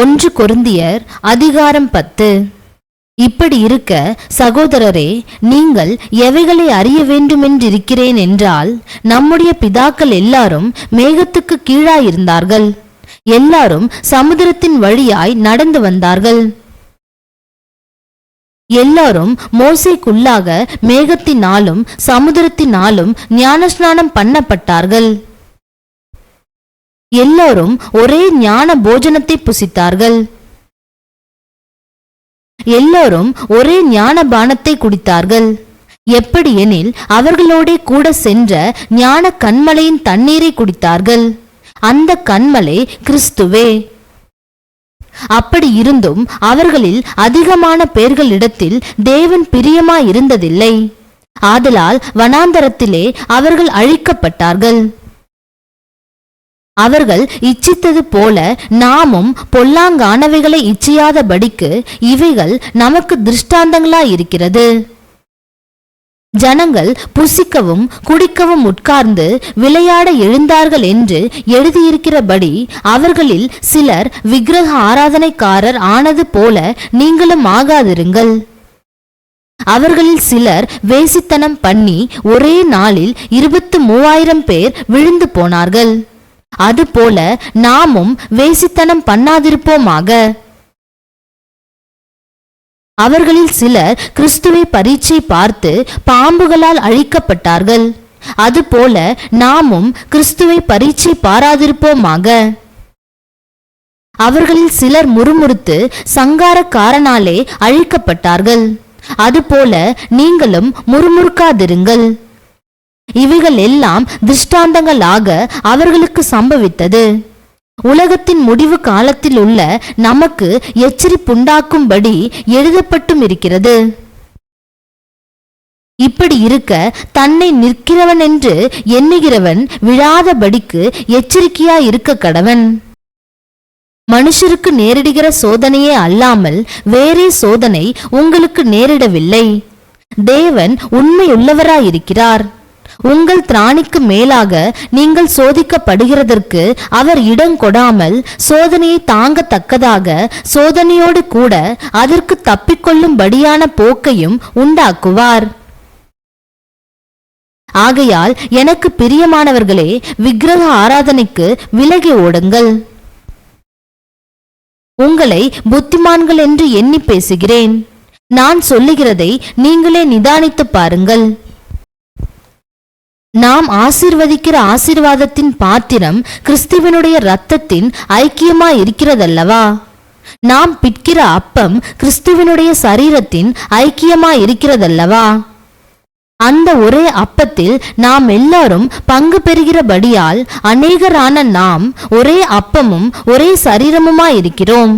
ஒன்று கொருந்தியர் அதிகாரம் பத்து. இப்படி இருக்க சகோதரரே நீங்கள் எவைகளை அறிய வேண்டுமென்றிருக்கிறேன் என்றால் நம்முடைய பிதாக்கள் எல்லாரும் மேகத்துக்கு கீழாயிருந்தார்கள். எல்லாரும் சமுதிரத்தின் வழியாய் நடந்து வந்தார்கள். எல்லாரும் மோசைக்குள்ளாக மேகத்தினாலும் சமுதிரத்தினாலும் ஞானஸ்நானம் பண்ணப்பட்டார்கள். எல்லோரும் ஒரே ஞான போஜனத்தை புசித்தார்கள். எல்லோரும் ஒரே ஞான பானத்தை குடித்தார்கள். எப்படியெனில் அவர்களோடே கூட சென்ற ஞான கண்மலையின் தண்ணீரை குடித்தார்கள். அந்த கண்மலை கிறிஸ்துவே. அப்படி இருந்தும் அவர்களில் அதிகமான பேர்களிடத்தில் தேவன் பிரியமாயிருந்ததில்லை. ஆதலால் வனாந்தரத்திலே அவர்கள் அழிக்கப்பட்டார்கள். அவர்கள் இச்சித்தது போல நாமும் பொல்லாங்கானவைகளை இச்சியாதபடிக்கு இவைகள் நமக்கு திருஷ்டாந்தங்களாயிருக்கிறது. ஜனங்கள் புசிக்கவும் குடிக்கவும் உட்கார்ந்து விளையாட எழுந்தார்கள் என்று எழுதியிருக்கிறபடி அவர்களில் சிலர் விக்கிரக ஆராதனைக்காரர் ஆனது போல நீங்களும் ஆகாதிருங்கள். அவர்களில் சிலர் வேசித்தனம் பண்ணி ஒரே நாளில் இருபத்து மூவாயிரம் பேர் விழுந்து போனார்கள். அதுபோல நாமும் வேசித்தனம் பண்ணாதிருப்போமாக. அவர்களில் சிலர் கிறிஸ்துவை பரீட்சை பார்த்து பாம்புகளால் அழிக்கப்பட்டார்கள். அதுபோல நாமும் கிறிஸ்துவை பரீட்சை பாராதிருப்போமாக. அவர்களில் சிலர் முறுமுறுத்து சங்காரக்காரனாலே அழிக்கப்பட்டார்கள். அதுபோல நீங்களும் முறுமுறுக்காதிருங்கள். இவைகள் எல்லாம் திருஷ்டாந்தங்களாக அவர்களுக்கு சம்பவித்தது. உலகத்தின் முடிவு காலத்தில் உள்ள நமக்கு எச்சரிப்புண்டாக்கும்படி எழுதப்பட்டும் இருக்கிறது இப்படி இருக்க தன்னை நிற்கிறவன் என்று எண்ணுகிறவன் விழாதபடிக்கு எச்சரிக்கையா இருக்க கடவன். மனுஷருக்கு நேரிடுகிற சோதனையே அல்லாமல் வேறே சோதனை உங்களுக்கு நேரிடவில்லை. தேவன் உண்மையுள்ளவராயிருக்கிறார். உங்கள் திராணிக்கு மேலாக நீங்கள் சோதிக்கப்படுகிறதற்கு அவர் இடம் கொடாமல் சோதனையை தாங்கத்தக்கதாக சோதனையோடு கூட அதற்கு தப்பிக்கொள்ளும்படியான போக்கையும் உண்டாக்குவார். ஆகையால் எனக்கு பிரியமானவர்களே விக்கிரக ஆராதனைக்கு விலகி ஓடுங்கள். உங்களை புத்திமான்கள் என்று எண்ணி பேசுகிறேன். நான் சொல்லுகிறதை நீங்களே நிதானித்து பாருங்கள். நாம் ஆசிர்வதிக்கிற ஆசிர்வாதத்தின் பாத்திரம் கிறிஸ்துவனுடைய இரத்தத்தின் ஐக்கியமா இருக்கிறதல்லவா நாம் பிற்கிற அப்பம் கிறிஸ்துவனுடைய சரீரத்தின் ஐக்கியமா இருக்கிறதல்லவா அந்த ஒரே அப்பத்தில் நாம் எல்லாரும் பங்கு பெறுகிறபடியால் அநேகரான நாம் ஒரே அப்பமும் ஒரே சரீரமுமாயிருக்கிறோம்.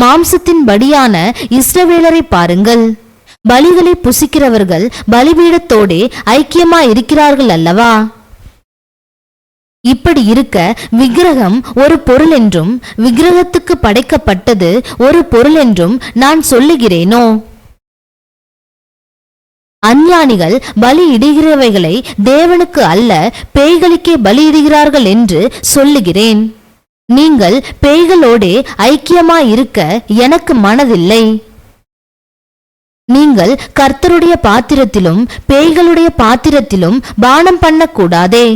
மாம்சத்தின் படியான இஸ்ரவேலரை பாருங்கள். பலிகளை புசிக்கிறவர்கள் பலிபீடத்தோடே ஐக்கியமா இருக்கிறார்கள் அல்லவா? இப்படி இருக்க விக்கிரகம் ஒரு பொருள் என்றும் விக்கிரகத்துக்கு படைக்கப்பட்டது ஒரு பொருள் என்றும் நான் சொல்லுகிறேனோ? அஞ்ஞானிகள் பலியிடுகிறவைகளை தேவனுக்கு அல்ல பேய்களுக்கே பலியிடுகிறார்கள் என்று சொல்லுகிறேன். நீங்கள் பேய்களோடே ஐக்கியமா இருக்க எனக்கு மனதில்லை. நீங்கள் கர்த்தருடைய பாத்திரத்திலும் பேய்களுடைய பாத்திரத்திலும் பானம் பண்ணக்கூடாதே.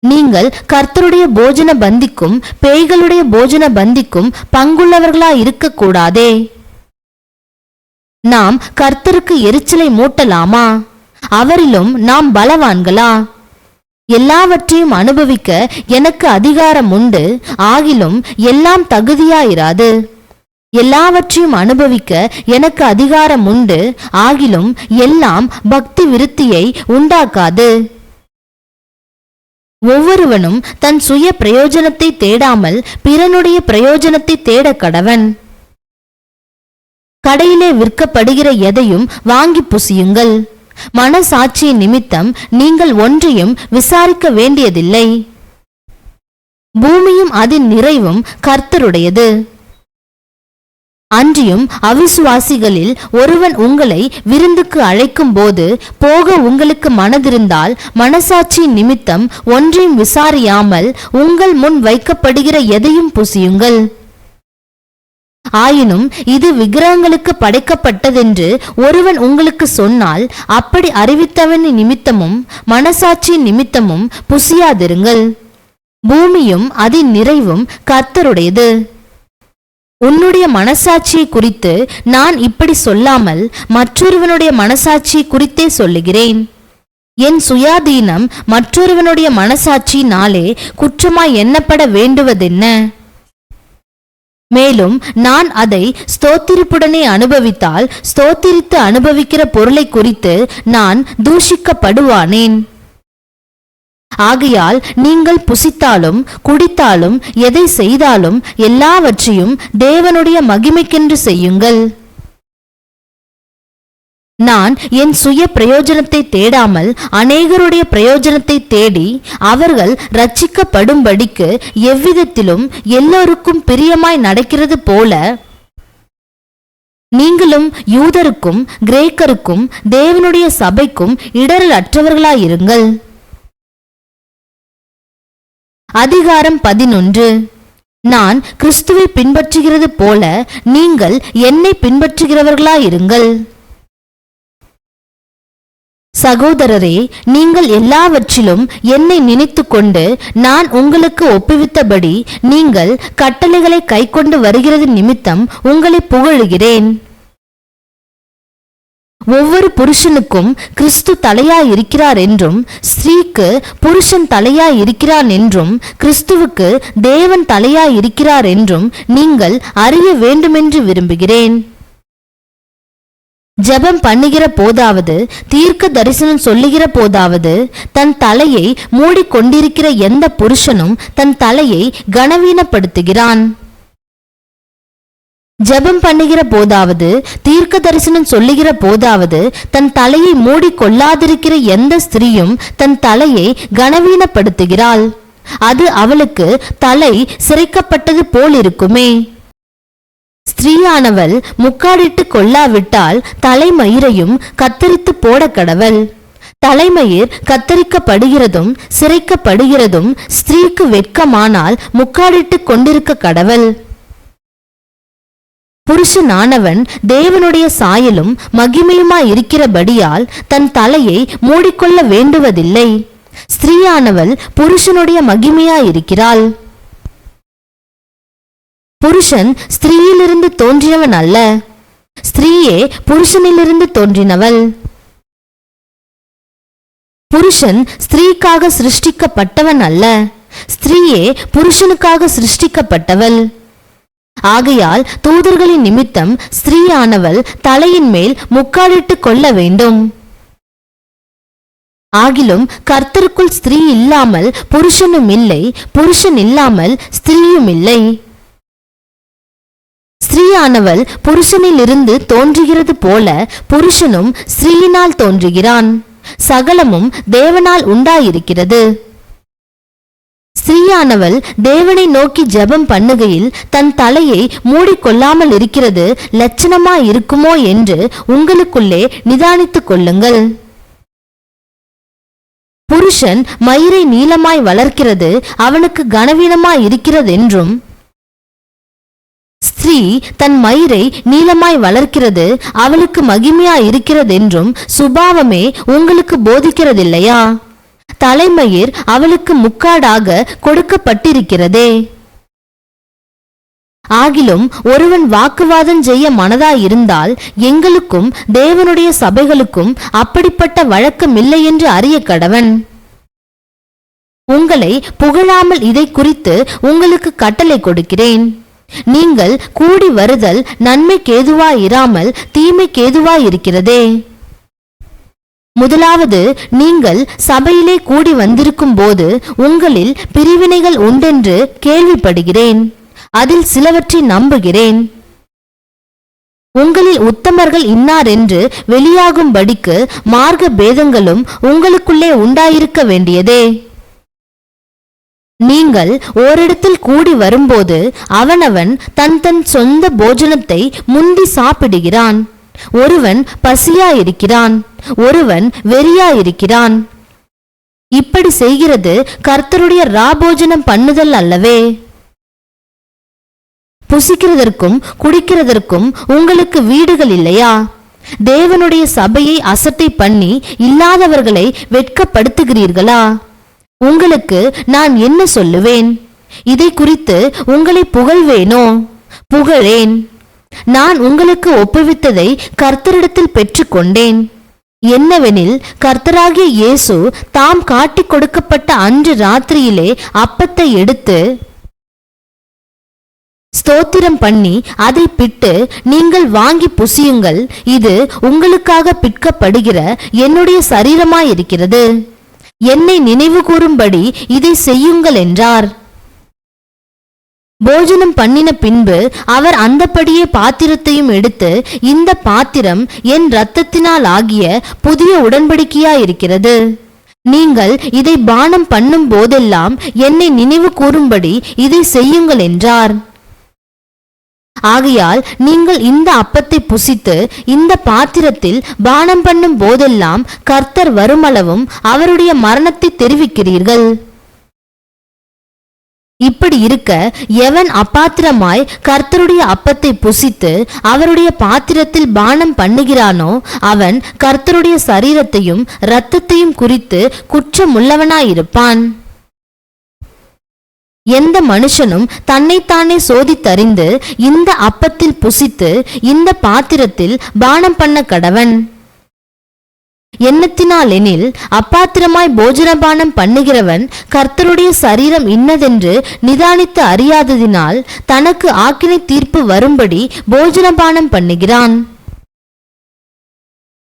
நீங்கள் கர்த்தருடைய போஜன பந்திக்கும் பேய்களுடைய போஜன பந்திக்கும் பங்குள்ளவர்களா இருக்கக்கூடாதே. நாம் கர்த்தருக்கு எரிச்சலை மூட்டலாமா? அவரிலும் நாம் பலவான்களா? எல்லாவற்றையும் அனுபவிக்க எனக்கு அதிகாரம் உண்டு ஆகிலும் எல்லாம் தகுதியாயிராது. எல்லாவற்றையும் அனுபவிக்க எனக்கு அதிகாரம் உண்டு. ஆகிலும் எல்லாம் பக்தி விருத்தியை உண்டாக்காது. ஒவ்வொருவனும் தன் சுய பிரயோஜனத்தை தேடாமல் பிறனுடைய பிரயோஜனத்தை தேட கடவன். கடையிலே விற்கப்படுகிற எதையும் வாங்கி புசியுங்கள். மனசாட்சியின் நிமித்தம் நீங்கள் ஒன்றையும் விசாரிக்க வேண்டியதில்லை. பூமியும் அதன் நிறைவும் கர்த்தருடையது. அன்றியும் அவிசுவாசிகளில் ஒருவன் உங்களை விருந்துக்கு அழைக்கும் போது போக உங்களுக்கு மனதிருந்தால் மனசாட்சி நிமித்தம் ஒன்றையும் விசாரியாமல் உங்கள் முன் வைக்கப்படுகிற எதையும் புசியுங்கள். ஆயினும் இது விக்கிரகங்களுக்கு படைக்கப்பட்டதென்று ஒருவன் உங்களுக்கு சொன்னால் அப்படி அறிவித்தவன் நிமித்தமும் மனசாட்சி நிமித்தமும் புசியாதிருங்கள். பூமியும் அதன் நிறைவும் கர்த்தருடையது. உன்னுடைய மனசாட்சியை குறித்து நான் இப்படி சொல்லாமல் மற்றொருவனுடைய மனசாட்சியை குறித்தே சொல்லுகிறேன். என் சுயாதீனம் மற்றொருவனுடைய மனசாட்சியினாலே குற்றமாய் எண்ணப்பட வேண்டுவதென்ன? மேலும் நான் அதை ஸ்தோத்திரிப்புடனே அனுபவித்தால் ஸ்தோத்திரித்து அனுபவிக்கிற பொருளை குறித்து நான் தூஷிக்கப்படுவானேன். ஆகையால் நீங்கள் புசித்தாலும் குடித்தாலும் எதை செய்தாலும் எல்லாவற்றையும் தேவனுடைய மகிமைக்கென்று செய்யுங்கள். நான் என் சுய பிரயோஜனத்தை தேடாமல் அநேகருடைய பிரயோஜனத்தை தேடி அவர்கள் ரட்சிக்கப்படும்படிக்கு எவ்விதத்திலும் எல்லோருக்கும் பிரியமாய் நடக்கிறது போல நீங்களும் யூதருக்கும் கிரேக்கருக்கும் தேவனுடைய சபைக்கும் இடரல் அற்றவர்களாயிருங்கள் அதிகாரம் பதினொன்று. நான் கிறிஸ்துவை பின்பற்றுகிறது போல நீங்கள் என்னை பின்பற்றுகிறவர்களாயிருங்கள். சகோதரரே நீங்கள் எல்லாவற்றிலும் என்னை நினைத்துக்கொண்டு நான் உங்களுக்கு ஒப்புவித்தபடி நீங்கள் கட்டளைகளை கைக்கொண்டு வருகிறது நிமித்தம் உங்களை புகழுகிறேன். ஒவ்வொரு புருஷனுக்கும் கிறிஸ்து தலையா இருக்கிறார் என்றும் ஸ்திரீக்கு புருஷன் தலையா இருக்கிறான் என்றும் கிறிஸ்துவுக்கு தேவன் தலையா இருக்கிறார் என்றும் நீங்கள் அறிய வேண்டுமென்று விரும்புகிறேன். ஜெபம் பண்ணுகிற போதாவது தீர்க்க தரிசனம் சொல்லுகிற போதாவது தன் தலையை மூடிக்கொண்டிருக்கிற எந்த புருஷனும் தன் தலையை கனவீனப்படுத்துகிறான். ஜெபம் பண்ணுகிற போதாவது தீர்க்க தரிசனம் சொல்லுகிற போதாவது தன் தலையை மூடிக்கொள்ளாதிருக்கிற எந்த ஸ்திரீயும் தன் தலையை கனவீனப்படுத்துகிறாள். அது அவளுக்கு தலை சிறைக்கப்பட்டது போலிருக்குமே. ஸ்திரீயானவள் முக்காடிட்டு கொள்ளாவிட்டால் தலைமயிரையும் கத்தரித்து போட கடவள் தலைமயிர் கத்தரிக்கப்படுகிறதும் சிறைக்கப்படுகிறதும் ஸ்திரீக்கு வெட்கமானால் முக்காடிட்டு கொண்டிருக்க கடவள். புருஷனானவன் தேவனுடைய சாயலும் மகிமையுமாய் இருக்கிறபடியால் தன் தலையை மூடிக்கொள்ள வேண்டுவதில்லை. ஸ்திரீயானவள் புருஷனுடைய மகிமையாயிருக்கிறாள். புருஷன் ஸ்திரீயிலிருந்து தோன்றினவன் அல்ல. ஸ்திரீயே புருஷனிலிருந்து தோன்றினவள். புருஷன் ஸ்திரீக்காக சிருஷ்டிக்கப்பட்டவன் அல்ல. ஸ்திரீயே புருஷனுக்காக சிருஷ்டிக்கப்பட்டவள். ஆகையால் தூதர்களின் நிமித்தம் ஸ்திரீயானவள் தலையின் மேல் முக்காடிட்டு கொள்ள வேண்டும். ஆகிலும் கர்த்தருக்குள் ஸ்திரீ இல்லாமல் புருஷனும் இல்லை புருஷன் இல்லாமல் ஸ்திரீயும் இல்லை. ஸ்திரீயானவள் புருஷனிலிருந்து தோன்றுகிறது போல புருஷனும் ஸ்திரீயினால் தோன்றுகிறான். சகலமும் தேவனால் உண்டாயிருக்கிறது. ஸ்ரீயானவள் தேவனை நோக்கி ஜெபம் பண்ணுகையில் தன் தலையை மூடிக்கொள்ளாமல் இருக்கிறது லட்சணமா இருக்குமோ என்று உங்களுக்குள்ளே நிதானித்துக் கொள்ளுங்கள். புருஷன் மயிரை நீளமாய் வளர்க்கிறது அவனுக்கு கனவீனமாய் இருக்கிறதென்றும் ஸ்திரீ தன் மயிரை நீளமாய் வளர்க்கிறது அவளுக்கு மகிமையா இருக்கிறதென்றும் சுபாவமே உங்களுக்கு போதிக்கிறதில்லையா? தலைமயிர் அவளுக்கு முக்காடாக கொடுக்கப்பட்டிருக்கிறதே. ஆகிலும் ஒருவன் வாக்குவாதம் செய்ய மனதாயிருந்தால் எங்களுக்கும் தேவனுடைய சபைகளுக்கும் அப்படிப்பட்ட வழக்கம் இல்லை என்று அறிய கடவன். உங்களை புகழாமல் இதை குறித்து உங்களுக்கு கட்டளை கொடுக்கிறேன். நீங்கள் கூடி வருதல் நன்மைக்கேதுவாயிராமல் தீமைக்கேதுவாயிருக்கிறதே. முதலாவது நீங்கள் சபையிலே கூடி வந்திருக்கும் போது உங்களில் பிரிவினைகள் உண்டென்று கேள்விப்படுகிறேன். அதில் சிலவற்றை நம்புகிறேன். உங்களில் உத்தமர்கள் இன்னார் என்று வெளியாகும்படிக்கு மார்க்க பேதங்களும் உங்களுக்குள்ளே உண்டாயிருக்க வேண்டியதே. நீங்கள் ஓரிடத்தில் கூடி வரும்போது அவனவன் தன் தன் சொந்த போஜனத்தை முந்தி சாப்பிடுகிறான். ஒருவன் பசியாயிருக்கிறான் ஒருவன் வெறியாயிருக்கிறான். இப்படி செய்கிறது கர்த்தருடைய ராபோஜனம் பண்ணுதல் அல்லவே. புசிக்கிறதற்கும் குடிக்கிறதற்கும் உங்களுக்கு வீடுகள் இல்லையா? தேவனுடைய சபையை அசட்டை பண்ணி இல்லாதவர்களை வெட்கப்படுத்துகிறீர்களா? உங்களுக்கு நான் என்ன சொல்லுவேன்? இதை குறித்து உங்களை புகழ்வேனோ? புகழேன். நான் உங்களுக்கு ஒப்புவித்ததை கர்த்தரிடத்தில் பெற்றுக்கொண்டேன். என்னவெனில் கர்த்தராகிய இயேசு தாம் காட்டிக் கொடுக்கப்பட்ட அன்று ராத்திரியிலே அப்பத்தை எடுத்து ஸ்தோத்திரம் பண்ணி அதை பிட்டு நீங்கள் வாங்கி புசியுங்கள். இது உங்களுக்காக பிற்கப்படுகிற என்னுடைய சரீரமாயிருக்கிறது. என்னை நினைவு கூறும்படி இதை செய்யுங்கள் என்றார். போஜனம் பண்ணின பின்பு அவர் அந்தப்படியே பாத்திரத்தையும் எடுத்து இந்த பாத்திரம் என் இரத்தத்தினால் ஆகிய புதிய உடன்படிக்கையாயிருக்கிறது. நீங்கள் இதை பானம் பண்ணும் போதெல்லாம் என்னை நினைவு கூறும்படி இதை செய்யுங்கள் என்றார். ஆகையால் நீங்கள் இந்த அப்பத்தை புசித்து இந்த பாத்திரத்தில் பானம் பண்ணும் போதெல்லாம் கர்த்தர் வருமளவும் அவருடைய மரணத்தை தெரிவிக்கிறீர்கள். இப்படி இருக்க எவன் அப்பாத்திரமாய் கர்த்தருடைய அப்பத்தை புசித்து அவருடைய பாத்திரத்தில் பானம் பண்ணுகிறானோ அவன் கர்த்தருடைய சரீரத்தையும் இரத்தத்தையும் குறித்து குற்றமுள்ளவனாயிருப்பான். எந்த மனுஷனும் தன்னைத்தானே சோதித்தறிந்து இந்த அப்பத்தில் புசித்து இந்த பாத்திரத்தில் பானம் பண்ண கடவன் எண்ணத்தினாலெனில் அப்பாத்திரமாய் போஜனபானம் பண்ணுகிறவன் கர்த்தருடைய சரீரம் இன்னதென்று நிதானித்து அறியாததினால் தனக்கு ஆக்கினை தீர்ப்பு வரும்படி போஜனபானம் பண்ணுகிறான்.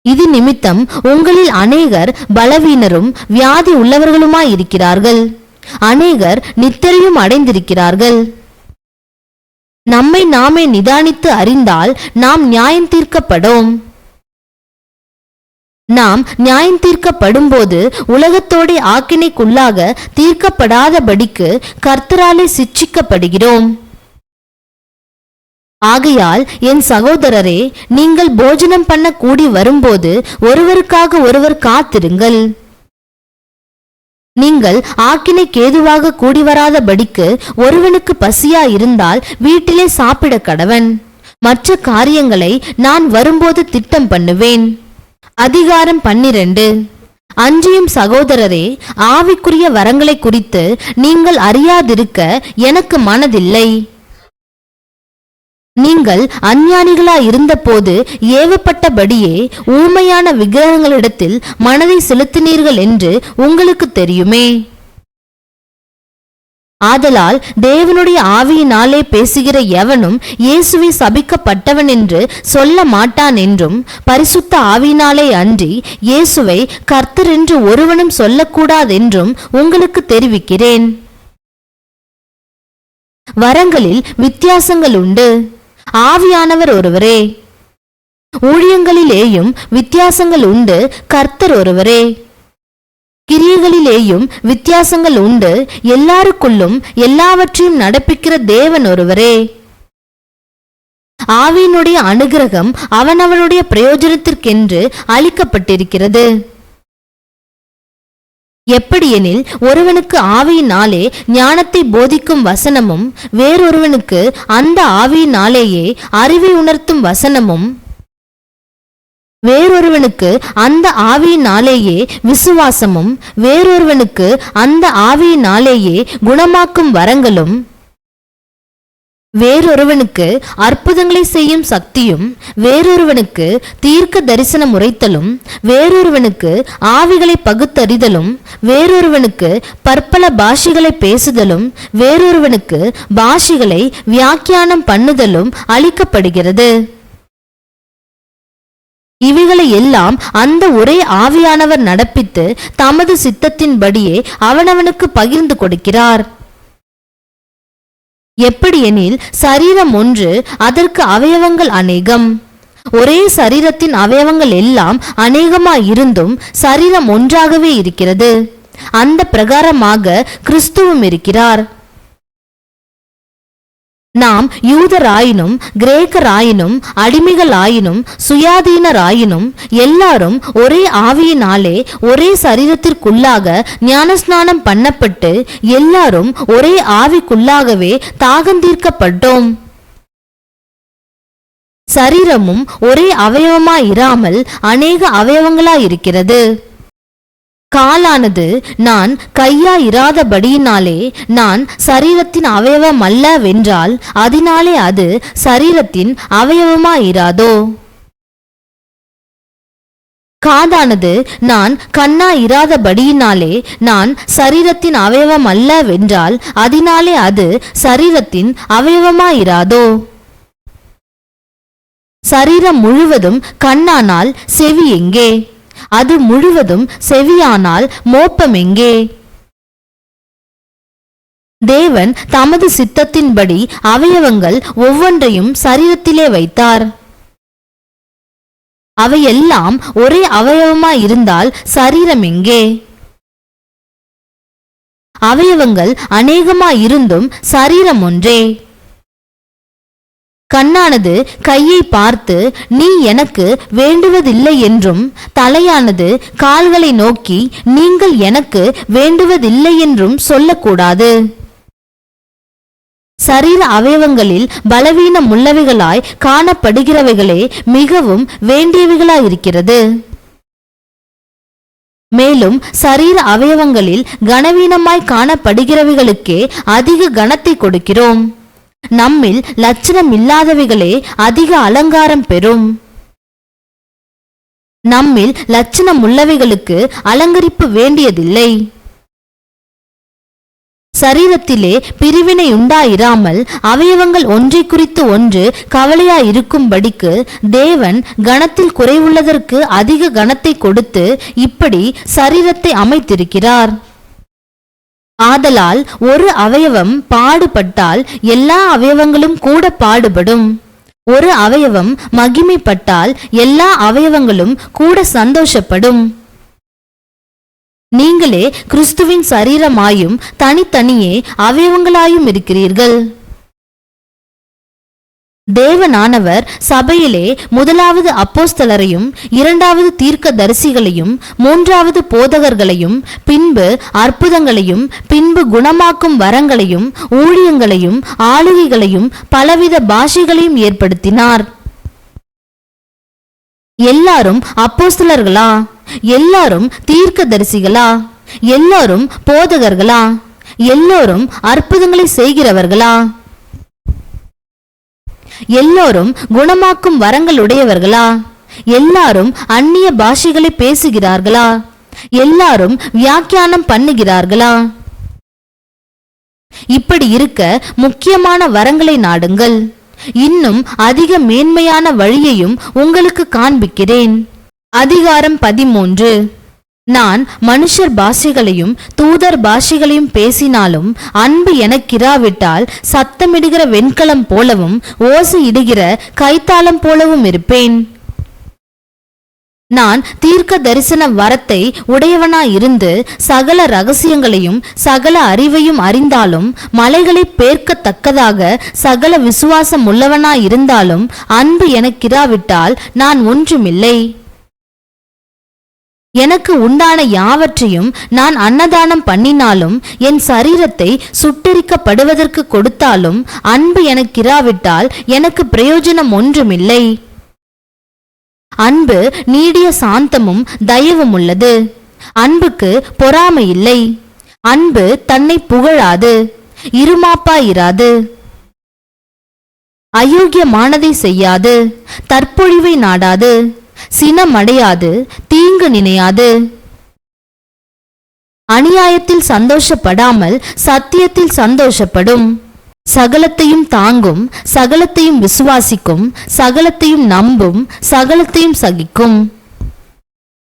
இது நிமித்தம் உங்களில் அநேகர் பலவீனரும் வியாதி உள்ளவர்களுமாயிருக்கிறார்கள் அநேகர் நித்தரையும் அடைந்திருக்கிறார்கள். நம்மை நாமே நிதானித்து அறிந்தால் நாம் நியாயம் தீர்க்கப்படும். நாம் நியாயம் தீர்க்கப்படும்போது உலகத்தோட ஆக்கினைக்குள்ளாக தீர்க்கப்படாதபடிக்கு கர்த்தராலே சிட்சிக்கப்படுகிறோம் ஆகையால் என் சகோதரரே நீங்கள் போஜனம் பண்ண கூடி வரும்போது ஒருவருக்காக ஒருவர் காத்திருங்கள். நீங்கள் ஆக்கினை கேதுவாக கூடி வராதபடிக்கு ஒருவனுக்கு பசியா இருந்தால் வீட்டிலே சாப்பிட கடவன். மற்ற காரியங்களை நான் வரும்போது திட்டம் பண்ணுவேன். அதிகாரம் பன்னிரண்டு. அன்றியும் சகோதரரே ஆவிக்குரிய வரங்களை குறித்து நீங்கள் அறியாதிருக்க எனக்கு மனதில்லை. நீங்கள் அஞ்ஞானிகளா இருந்தபோது ஏவப்பட்டபடியே ஊமையான விக்கிரகங்களிடத்தில் மனதை செலுத்தினீர்கள் என்று உங்களுக்கு தெரியுமே. ஆதலால் தேவனுடைய ஆவியினாலே பேசுகிற எவனும் இயேசுவை சபிக்கப்பட்டவன் என்று சொல்ல மாட்டான் என்றும் பரிசுத்த ஆவியினாலே அன்றி இயேசுவை கர்த்தர் என்று ஒருவனும் சொல்லக்கூடாதென்றும் உங்களுக்கு தெரிவிக்கிறேன். வரங்களில் வித்தியாசங்கள் உண்டு. ஆவியானவர் ஒருவரே. ஊழியங்களிலேயும் வித்தியாசங்கள் உண்டு. கர்த்தர் ஒருவரே. கிரியைகளிலேயும் வித்தியாசங்கள் உண்டு. எல்லாருக்குள்ளும் எல்லாவற்றையும் நடப்பிக்கிற தேவன் ஒருவரே. ஆவியினுடைய அனுகிரகம் அவனவனுடைய பிரயோஜனத்திற்கென்று அளிக்கப்பட்டிருக்கிறது. எப்படியெனில் ஒருவனுக்கு ஆவியினாலே ஞானத்தை போதிக்கும் வசனமும் வேறொருவனுக்கு அந்த ஆவியினாலேயே அறிவை உணர்த்தும் வசனமும் வேறொருவனுக்கு அந்த ஆவியினாலேயே விசுவாசமும் வேறொருவனுக்கு அந்த ஆவியினாலேயே குணமாக்கும் வரங்களும் வேறொருவனுக்கு அற்புதங்களை செய்யும் சக்தியும் வேறொருவனுக்கு தீர்க்க தரிசனம் உரைத்தலும் வேறொருவனுக்கு ஆவிகளை பகுத்தறிதலும் வேறொருவனுக்கு பற்பல பாஷைகளை பேசுதலும் வேறொருவனுக்கு பாஷைகளை வியாக்கியானம் பண்ணுதலும் அளிக்கப்படுகிறது. இவைகளை எல்லாம் அந்த ஒரே ஆவியானவர் நடப்பித்து தமது சித்தத்தின்படியே அவனவனுக்கு பகிர்ந்து கொடுக்கிறார். எப்படியெனில் சரீரம் ஒன்று அதற்கு அவயவங்கள் அநேகம். ஒரே சரீரத்தின் அவயவங்கள் எல்லாம் அநேகமாய் இருந்தும் சரீரம் ஒன்றாகவே இருக்கிறது. அந்த பிரகாரமாக கிறிஸ்துவும் இருக்கிறார். நாம் யூதராயினும் கிரேக்கராயினும் அடிமைகளாயினும் சுயாதீனராயினும் எல்லாரும் ஒரே ஆவியினாலே ஒரே சரீரத்திற்குள்ளாக ஞானஸ்நானம் பண்ணப்பட்டு எல்லாரும் ஒரே ஆவிக்குள்ளாகவே தாகந்தீர்க்கப்பட்டோம் சரீரமும் ஒரே அவயவமாயிராமல் அநேக அவயவங்களாயிருக்கிறது. காலானது நான் கையா இராதபடியினாலே நான் சரீரத்தின் அவயவம் அல்லவென்றால் அதனாலே அது சரீரத்தின் அவயவமாயிராதோ? காதானது நான் கண்ணா இராதபடியினாலே நான் சரீரத்தின் அவயவம் அல்லவென்றால் அதனாலே அது சரீரத்தின் அவயவமாயிராதோ? சரீரம் முழுவதும் கண்ணானால் செவி எங்கே? அது முழுவதும் செவியானால் மோப்பம் எங்கே? தேவன் தமது சித்தத்தின்படி அவயவங்கள் ஒவ்வொன்றையும் சரீரத்திலே வைத்தார். அவையெல்லாம் ஒரே அவயவமாய் இருந்தால் சரீரம் எங்கே? அவயவங்கள் அநேகமாய் இருந்தும் சரீரம் ஒன்றே. கண்ணானது கையை பார்த்து நீ எனக்கு வேண்டுவதில்லை என்றும் தலையானது கால்களை நோக்கி நீங்கள் எனக்கு வேண்டுவதில்லை என்றும் சொல்லக்கூடாது. சரீர அவயவங்களில் பலவீனம் உள்ளவைகளாய் காணப்படுகிறவைகளே மிகவும் வேண்டியவைகளாயிருக்கிறது. மேலும் சரீர அவயவங்களில் கனவீனமாய் காணப்படுகிறவைகளுக்கே அதிக கனத்தை கொடுக்கிறோம். நம்மில் லட்சணம் இல்லாதவைகளே அதிக அலங்காரம் பெறும். நம்மில் லட்சணம் உள்ளவைகளுக்கு அலங்கரிப்பு வேண்டியதில்லை. சரீரத்திலே பிரிவினை உண்டாயிராமல் அவயவங்கள் ஒன்றை குறித்து ஒன்று கவலையாயிருக்கும்படிக்கு தேவன் கணத்தில் குறைவுள்ளதற்கு அதிக கணத்தை கொடுத்து இப்படி சரீரத்தை அமைத்திருக்கிறார். ஆதலால் ஒரு அவயவம் பாடுபட்டால் எல்லா அவயவங்களும் கூட பாடுபடும். ஒரு அவயவம் மகிமைப்பட்டால் எல்லா அவயவங்களும் கூட சந்தோஷப்படும். நீங்களே கிறிஸ்துவின் சரீரமாயும் தனித்தனியே அவயவங்களாயும் இருக்கிறீர்கள். தேவனானவர் சபையிலே முதலாவது அப்போஸ்தலரையும் இரண்டாவது தீர்க்க தரிசிகளையும் மூன்றாவது போதகர்களையும் பின்பு அற்புதங்களையும் பின்பு குணமாக்கும் வரங்களையும் ஊழியங்களையும் ஆளுகைகளையும் பலவித பாஷைகளையும் ஏற்படுத்தினார். எல்லாரும் அப்போஸ்தலர்களா? எல்லாரும் தீர்க்கதரிசிகளா? எல்லாரும் போதகர்களா? எல்லோரும் அற்புதங்களை செய்கிறவர்களா? எல்லோரும் குணமாக்கும் வரங்கள் உடையவர்களா எல்லாரும் அந்நிய பாஷைகளை பேசுகிறார்களா? எல்லாரும் வியாக்கியானம் பண்ணுகிறார்களா? இப்படி இருக்க முக்கியமான வரங்களை நாடுங்கள். இன்னும் அதிக மேன்மையான வழியையும் உங்களுக்கு காண்பிக்கிறேன். அதிகாரம் பதிமூன்று. நான் மனுஷர் பாஷைகளையும் தூதர் பாஷைகளையும் பேசினாலும் அன்பு எனக்கிராவிட்டால் சத்தமிடுகிற வெண்கலம் போலவும் ஓசை இடுகிற கைத்தாளம் போலவும் இருப்பேன். நான் தீர்க்க தரிசன வரத்தை உடையவனாயிருந்து சகல ரகசியங்களையும் சகல அறிவையும் அறிந்தாலும் மலைகளை பேர்க்கத்தக்கதாக சகல விசுவாசம் உள்ளவனாயிருந்தாலும் அன்பு எனக்கிராவிட்டால் நான் ஒன்றுமில்லை. எனக்கு உண்டான யாவற்றையும் நான் அன்னதானம் பண்ணினாலும் என் சரீரத்தை சுட்டரிக்கப்படுவதற்கு கொடுத்தாலும் அன்பு எனக்கிராவிட்டால் எனக்கு பிரயோஜனம் ஒன்றுமில்லை. அன்பு நீடிய சாந்தமும் தயவும் உள்ளது. அன்புக்கு பொறாமை இல்லை. அன்பு தன்னை புகழாது. இருமாப்பாயிராது அயோக்கியமானதை செய்யாது. தற்பொழிவை நாடாது. சினமடையாது. தீங்கு நினையாது. அநியாயத்தில் சந்தோஷப்படாமல் சத்தியத்தில் சந்தோஷப்படும். சகலத்தையும் தாங்கும் சகலத்தையும் விசுவாசிக்கும் சகலத்தையும் நம்பும் சகலத்தையும் சகிக்கும்.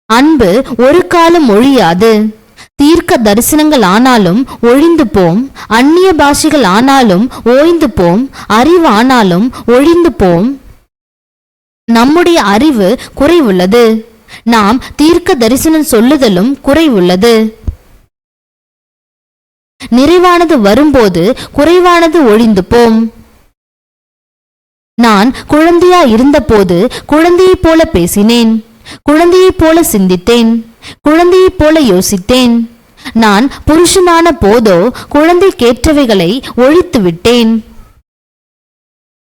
அன்பு ஒரு காலம் ஒழியாது. தீர்க்க தரிசனங்கள் ஆனாலும் ஒழிந்து போம். அந்நிய பாஷைகள் ஆனாலும் ஓய்ந்து போம். அறிவு ஆனாலும் ஒழிந்து போம். நம்முடைய அறிவு குறைவுள்ளது. நாம் தீர்க்க தரிசனம் சொல்லுதலும் குறைவுள்ளது. நிறைவானது வரும்போது குறைவானது ஒழிந்து போம் நான் குழந்தையா இருந்தபோது குழந்தையைப் போல பேசினேன். குழந்தையைப் போல சிந்தித்தேன். குழந்தையைப் போல யோசித்தேன். நான் புருஷனான போதோ குழந்தைக்கேற்றவைகளை ஒழித்து விட்டேன்.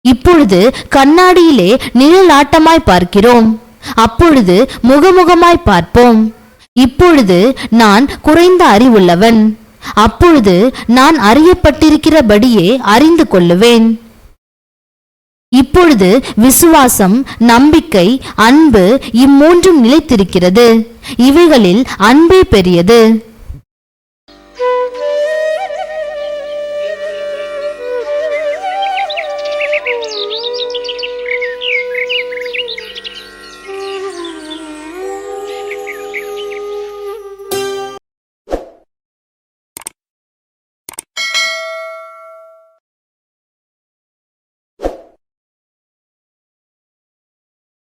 இப்பொழுது கண்ணாடியிலே நிழலாட்டமாய் பார்க்கிறோம். அப்பொழுது முகமுகமாய் பார்ப்போம். இப்பொழுது நான் குறைந்த அறிவுள்ளவன். அப்பொழுது நான் அறியப்பட்டிருக்கிறபடியே அறிந்து கொள்ளுவேன். இப்பொழுது விசுவாசம் நம்பிக்கை அன்பு இம்மூன்றும் நிலைத்திருக்கிறது. இவைகளில் அன்பே பெரியது.